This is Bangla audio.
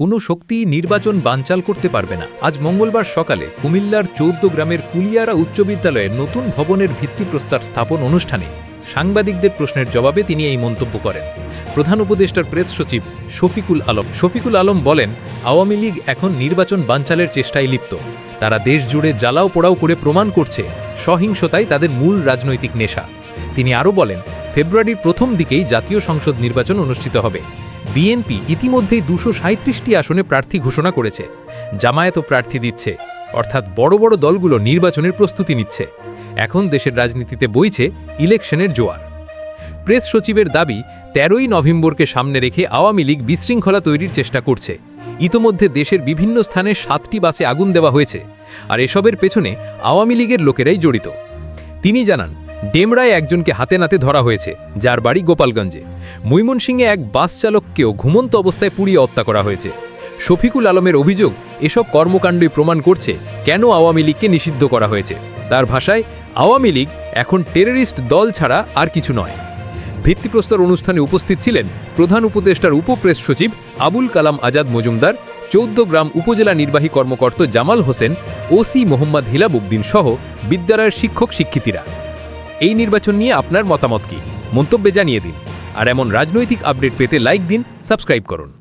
কোনো শক্তি নির্বাচন বানচাল করতে পারবে না। আজ মঙ্গলবার সকালে কুমিল্লার চৌদ্দ গ্রামের কুলিয়ারা উচ্চ বিদ্যালয়ের নতুন ভবনের ভিত্তিপ্রস্তর স্থাপন অনুষ্ঠানে সাংবাদিকদের প্রশ্নের জবাবে তিনি এই মন্তব্য করেন। প্রধান উপদেষ্টার প্রেস সচিব শফিকুল আলম। শফিকুল আলম বলেন, আওয়ামী লীগ এখন নির্বাচন বানচালের চেষ্টায় লিপ্ত। তারা দেশ জুড়ে জ্বালাও পোড়াও করে প্রমাণ করছে সহিংসতাই তাদের মূল রাজনৈতিক নেশা। তিনি আরও বলেন, ফেব্রুয়ারির প্রথম দিকেই জাতীয় সংসদ নির্বাচন অনুষ্ঠিত হবে। বিএনপি ইতিমধ্যেই দুশো সাঁত্রিশটি আসনে প্রার্থী ঘোষণা করেছে। জামায়াতও প্রার্থী দিচ্ছে। অর্থাৎ বড় বড় দলগুলো নির্বাচনের প্রস্তুতি নিচ্ছে। এখন দেশের রাজনীতিতে বইছে ইলেকশনের জোয়ার। প্রেস সচিবের দাবি, তেরোই নভেম্বরকে সামনে রেখে আওয়ামী লীগ বিশৃঙ্খলা তৈরির চেষ্টা করছে। ইতোমধ্যে দেশের বিভিন্ন স্থানে সাতটি বাসে আগুন দেওয়া হয়েছে। আর এসবের পেছনে আওয়ামী লীগের লোকেরাই জড়িত। তিনি জানান ডেমরায় একজনকে হাতে নাতে ধরা হয়েছে, যার বাড়ি গোপালগঞ্জে। ময়মনসিংহে এক বাস চালককেও ঘুমন্ত অবস্থায় পুড়িয়ে হত্যা করা হয়েছে। শফিকুল আলমের অভিযোগ, এসব কর্মকাণ্ডই প্রমাণ করছে কেন আওয়ামী লীগকে নিষিদ্ধ করা হয়েছে। তার ভাষায়, আওয়ামী লীগ এখন টেররিস্ট দল ছাড়া আর কিছু নয়। ভিত্তিপ্রস্তর অনুষ্ঠানে উপস্থিত ছিলেন প্রধান উপদেষ্টার উপপ্রেস সচিব আবুল কালাম আজাদ মজুমদার, চৌদ্দ গ্রাম উপজেলা নির্বাহী কর্মকর্তা জামাল হোসেন, ওসি মোহাম্মদ হিলাবুদ্দিন সহ বিদ্যালয়ের শিক্ষক শিক্ষিতীরা এই নির্বাচন নিয়ে আপনার মতামত কি? মন্তব্যে জানিয়ে দিন। আর এমন রাজনৈতিক আপডেট পেতে লাইক দিন সাবস্ক্রাইব করুন।